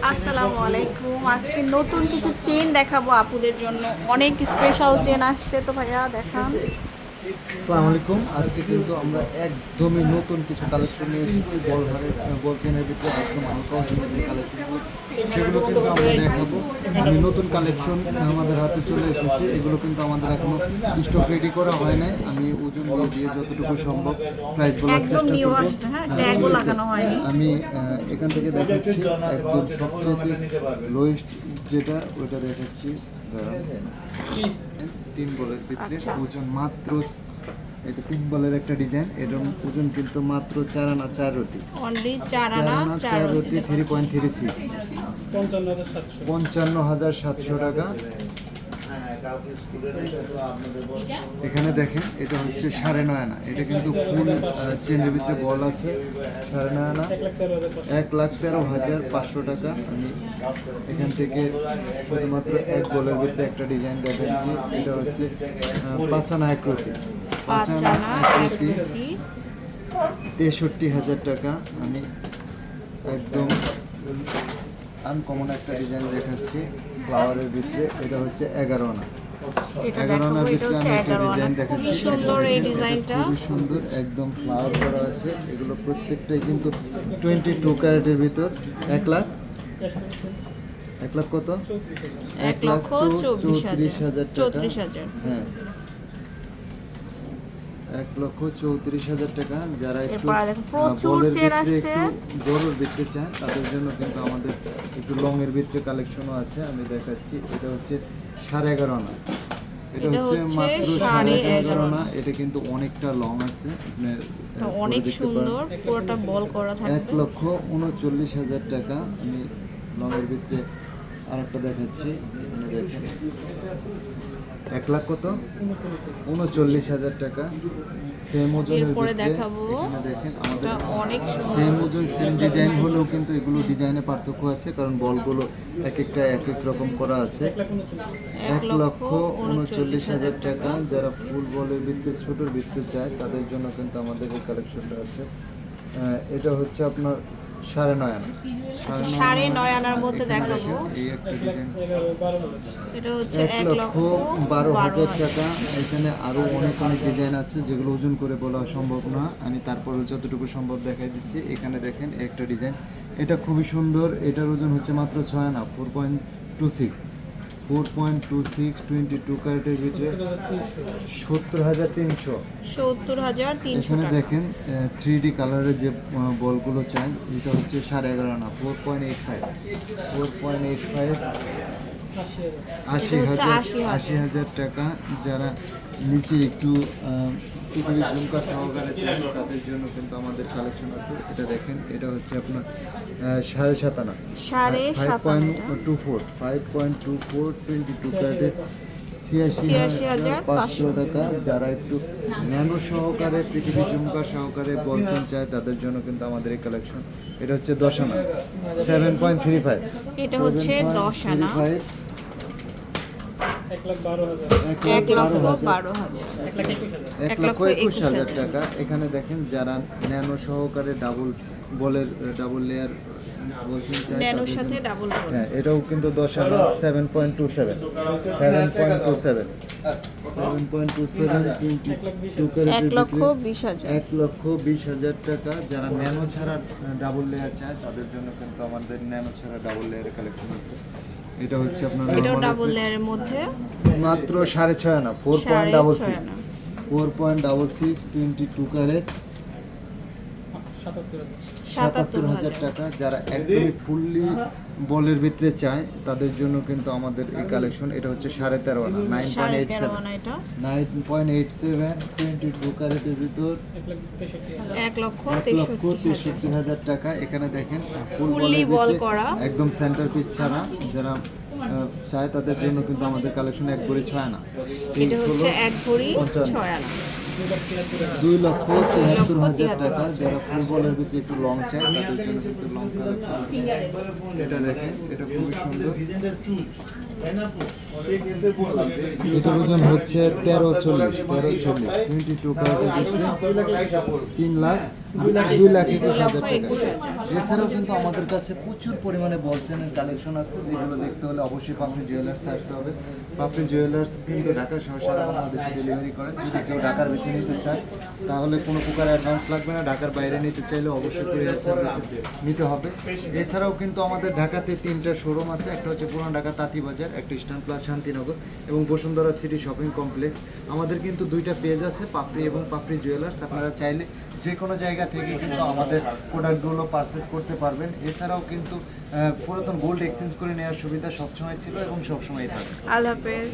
আসসালামু আলাইকুম আজকে নতুন কিছু চেন দেখাবো আপুদের জন্য। অনেক স্পেশাল চেন আসছে তো ভাইয়া, দেখান। আসসালামু আলাইকুম। আজকে কিন্তু আমরা একদমই নতুন কিছু কালেকশন নিয়ে এসেছি। বল ঘরের বল চেনের ভিতরে একদম হালকা ওজনের যে কালেকশনগুলো সেগুলো কিন্তু আমরা দেখাবো। আমি নতুন কালেকশন আমাদের হাতে চলে এসেছে। এগুলো কিন্তু আমাদের এখনও স্টক রেডি করা হয় নাই। আমি ওজন দিয়ে দিয়ে যতটুকু সম্ভব প্রাইস বলার চেষ্টা করব। হ্যাঁ। আমি এখান থেকে দেখাচ্ছি একদম সবচেয়ে লোয়েস্ট যেটা ওইটা দেখাচ্ছি। দাঁড়ান। তিন বলের ভিতরে আচ্ছা। ওজন মাত্র এটা তিন বলের একটা ডিজাইন এটার ওজন কিন্তু মাত্র চার আনা চার রতি। চার আনা চার রতি থ্রি পয়েন্ট থ্রি সিক্স পঞ্চান্ন হাজার সাতশো টাকা। এখানে দেখেন এটা হচ্ছে সাড়ে নয় আনা এটা কিন্তু ফুল চেনের ভিতরে বল আছে। সাড়ে নয় আনা এক লাখ তেরো হাজার পাঁচশো টাকা। আমি এখান থেকে শুধুমাত্র এক বলের ভিতরে একটা ডিজাইন দেখাচ্ছি। এটা হচ্ছে আহ, পাঁচ আনা এক রতি পাঁচ আনা এক তেষট্টি হাজার টাকা। আমি একদম আনকমন একটা ডিজাইন দেখাচ্ছি। ফ্লাওয়ারের ভিতরে এটা হচ্ছে এগারো আনা। এগারো আনার ভিতরে আমি একটা ডিজাইন দেখাচ্ছি। সুন্দর এই ডিজাইনটা। খুবই সুন্দর একদম ফ্লাওয়ার করা আছে। এগুলো প্রত্যেকটাই কিন্তু টোয়েন্টি টু ক্যারেটের ভিতর। এক লাখ? এক লাখ কত? এক লাখ চৌত্রিশ হাজার হাজার চৌত্রিশ হাজার। হ্যাঁ। এক লক্ষ চৌত্রিশ হাজার টাকা। যারা একটু বলের ভিতরে। একটু বড়োর ভিতরে চায় তাদের জন্য কিন্তু আমাদের একটু লং এর ভিতরে কালেকশনও আছে আমি দেখাচ্ছি। এটা হচ্ছে সাড়ে এগারো আনা। এটা হচ্ছে মাত্র সাড়ে এগারো আনা। এটা কিন্তু অনেকটা লং আছে। অনেক সুন্দর। পুরোটা বল করা এক লক্ষ উনচল্লিশ হাজার টাকা। আমি লংয়ের ভিতরে আরেকটা দেখাচ্ছি। এখানে দেখেন। এক লাখ কত? উনচল্লিশ হাজার টাকা। সেম ওজনের ভিতরে দেখাবো। দেখেন আমাদের অনেক সেম ওজন সেম ডিজাইন হলেও কিন্তু এগুলো ডিজাইনে পার্থক্য আছে কারণ বলগুলো এক একটা এক এক রকম করা আছে। এক লক্ষ উনচল্লিশ হাজার টাকা। যারা ফুল বলের ভিত্তিতে ছোটোর ভিত্তিতে চায় তাদের জন্য কিন্তু আমাদের এই কালেকশনটা আছে। এটা হচ্ছে আপনার সাড়ে নয় আনা। আচ্ছা সাড়ে নয় আনার মধ্যে দেখাবো। এই একটা ডিজাইন এটা হচ্ছে এক লক্ষ বারো হাজার টাকা। এখানে আরও অনেক অনেক ডিজাইন আছে যেগুলো ওজন করে বলা সম্ভব না। আমি তারপরে যতটুকু সম্ভব দেখাই দিচ্ছি। এখানে দেখেন একটা ডিজাইন এটা খুবই সুন্দর। এটার ওজন হচ্ছে মাত্র ছয় না four point two six four point two six twenty two ক্যারেটের ভিতরে সত্তর হাজার তিনশো। সত্তর হাজার তিনশো এখানে দেখেন থ্রি ডি কালারের যে বলগুলো চাই এটা হচ্ছে সাড়ে এগারো না four point eight five. Four point eight five আশি এটা হচ্ছে হাজার 80 হাজার। আশি হাজার টাকা। যারা নিচে একটু আহ, পৃথিবীর ঝুমকা সহকারে চান তাদের জন্য কিন্তু আমাদের কালেকশন আছে। এটা দেখেন এটা হচ্ছে আপনার সাড়ে সাতানা সাড়ে five point two four five point two four twenty two ক্যারেটের ছিয়াশি হাজার পাঁচশো টাকা। যারা একটু ন্যানো সহকারে পৃথিবী ঝুমকা সহকারে বলছেন চায় তাদের জন্য কিন্তু আমাদের এই কালেকশন এটা হচ্ছে দশ আনা। সেভেন পয়েন্ট থ্রি ফাইভ এটা হচ্ছে দশ আনা। এক লক্ষ বারো হাজার। এক এক লক্ষ লক্ষ একুশ হাজার। হাজার। টাকা। এখানে দেখেন যারা ন্যানো সহকারে ডাবল বলের ডাবল লেয়ার বলছেন ন্যানোর সাথে ডাবল হ্যাঁ এটাও কিন্তু দশ আনা seven point two seven seven point two seven seven point two seven এক লক্ষ বিশ হাজার। এক লক্ষ বিশ হাজার টাকা। যারা ন্যানো ছাড়া ডাবল লেয়ার চায় তাদের জন্য কিন্তু আমাদের ন্যানো ছাড়া ডাবল লেয়ারের কালেকশন আছে। এটা হচ্ছে আপনার এটাও ডাবল লেয়ারের মধ্যে? মাত্র সাড়ে ছয় আনা four point double six. Four point double six twenty two carat সাতাত্তর হাজার টাকা যারা একদমই ফুললি বলের ভিতরে চায় তাদের জন্য কিন্তু আমাদের এই কালেকশন এটা হচ্ছে সাড়ে তেরো আনা nine point eight seven nine point eight seven twenty two ক্যারেটের ভিতর এক লক্ষ তেষট্টি হাজার। টাকা। এখানে দেখেন ফুল বলের করা। একদম সেন্টার পিস ছাড়া যারা চায় তাদের জন্য কিন্তু আমাদের কালেকশন এক ভরি ছয় না এটা হচ্ছে এক ভরি ছয় আনা। দুই লক্ষ তেহাত্তর লক্ষ হাজার টাকা, যারা ফুটবলের ভিতরে একটু লং চায়, তাদের জন্য কিন্তু লং এটা দেখেন, এটা খুবই সুন্দর। ওজন হচ্ছে তেরো চল্লিশ তেরো চল্লিশ। টোয়েন্টি টু তিন লাখ, দুই লাখ একুশ হাজার টাকা। এছাড়াও কিন্তু আমাদের কাছে প্রচুর পরিমাণে বলসেনের কালেকশন আছে, যেগুলো দেখতে হলে অবশ্যই পাপড়ি জুয়েলার্স আসতে হবে। পাপড়ি জুয়েলার্স কিন্তু ঢাকা সহ সারা বাংলাদেশে ডেলিভারি করে। যদি কেউ ঢাকার ভিতরে নিতে চায়, তাহলে কোনো প্রকার অ্যাডভান্স লাগবে না। ঢাকার বাইরে নিতে চাইলে অবশ্যই কুরিয়ার নিতে হবে। এছাড়াও কিন্তু আমাদের ঢাকাতে তিনটা শোরুম আছে। একটা হচ্ছে পুরান ঢাকা তাঁতিবাজার একটা স্ট্যান্ড প্লাস শান্তিনগর এবং বসুন্ধরা সিটি শপিং কমপ্লেক্স। আমাদের কিন্তু দুইটা পেজ আছে, পাপড়ি এবং পাপড়ি জুয়েলার্স। আপনারা চাইলে যে কোনো জায়গা থেকে কিন্তু আমাদের প্রোডাক্টগুলো পারচেস করতে পারবেন। এছাড়াও কিন্তু পুরাতন গোল্ড এক্সচেঞ্জ করে নেওয়ার সুবিধা সবসময় ছিল এবং সবসময় থাকবে। আল্লাহ হাফেজ।